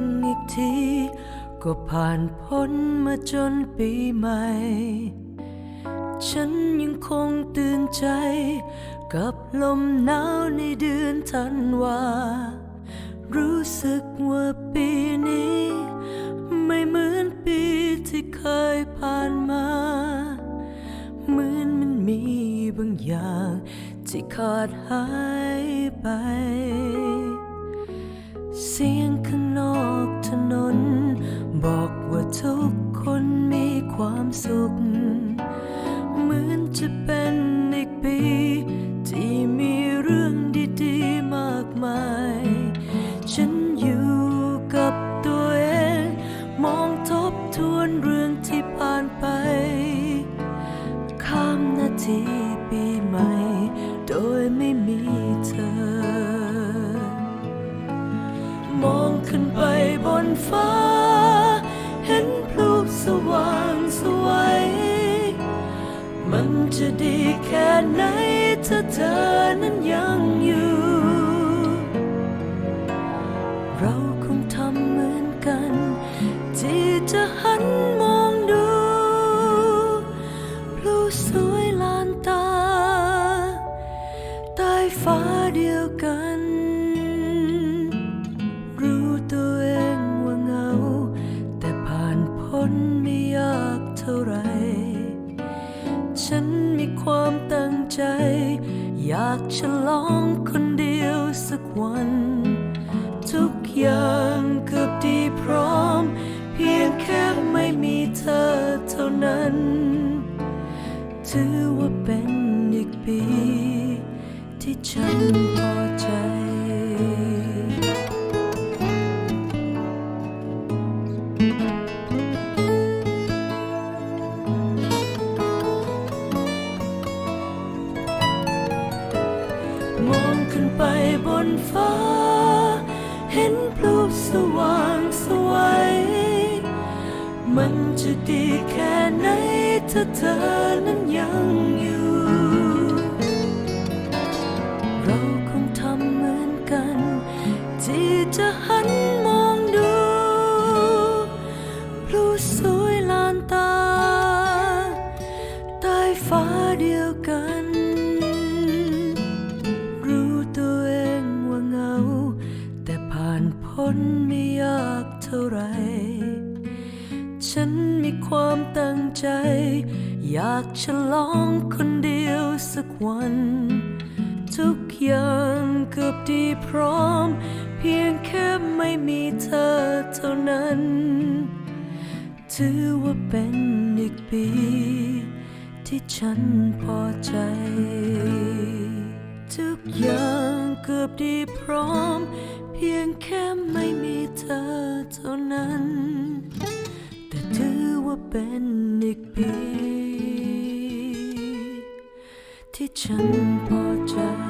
งอีกที ก็ผ่านพ้นมาจนปีใหม่ ฉันยังคงตื่นใจ กับลมหนาวในเดือนธันวา รู้สึกว่าปีนี้ ไม่เหมือนปีที่เคยผ่านมาเหมือนมันมีบางอย่างที่ขาดหายไป เสียงข้าง ทีปีใหม่ โดยไม่มีเธอ มองขึ้นไปบนฟ้า เห็นพลุสว่างสวย มันจะดีแค่ไหนถ้าเธอนั้นยังอยู่ เราคงทำเหมือนกัน ที่จะหั ฟ้าเดียวกัน รู้ตัวเองว่าเหงา แต่ผ่านพ้นไม่ยากเท่าไร ฉันมีความตั้งใจ อยากฉลองคนเดียวสักวัน ทุกอย่างเกือบดีพร้อม เพียงแค่ไม่มีเธอเท่านั้น ถือว่า ฉันพอใจ มองขึ้นไปบนฟ้า เห็นพลุสว่างสวย มันจะดีแค่ไหนถ้าเธอนั้นยังอยู่ เราคงทำเหมือนกัน ที่จะหันมองดูพลุสวยลานตา ใต้ฟ้าเดียวกัน รู้ตัวเองว่าเหงา แต่ผ่านพ้นไม่ยากเท่าไร ฉันมีความตั้งใจ อยากฉลองคนเดียวสักวัน ทุกอย่างเกือบดีพร้อม เพียงแค่ไม่มีเธอเท่านั้น ถือว่าเป็นอีกปี ที่ฉันพอใจ ทุกอย่างเกือบดีพร้อม เพียงแค่ไม่มีเธอเท่านั้น แต่ถือว่าเป็นอีกปี ที่ฉันพอใจ